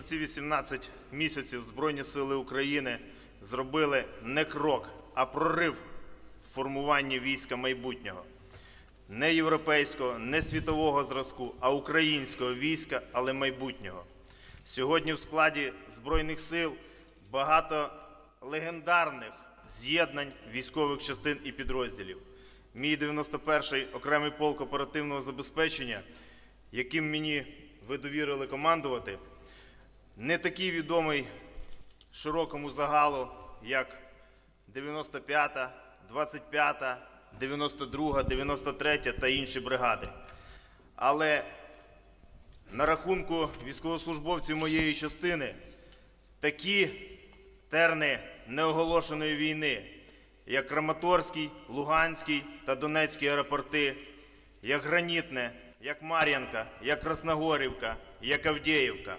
за ці 18 місяців Збройні Сили України зробили не крок, а прорив в формуванні війська майбутнього. Не європейського, не світового зразку, а українського війська, але майбутнього. Сьогодні в складі Збройних сил багато легендарних з'єднань військових частин і підрозділів. Мій 91-й окремий полк оперативного забезпечення, яким мені ви довірили командувати, не такий відомий широкому загалу, як 95-та, 25-та, 92-та, 93-та та інші бригади. Але на рахунку військовослужбовців моєї частини такі терни неоголошеної війни, як Краматорський, Луганський та Донецький аеропорти, як Гранітне, як Мар'янка, як Красногорівка, як Авдіївка.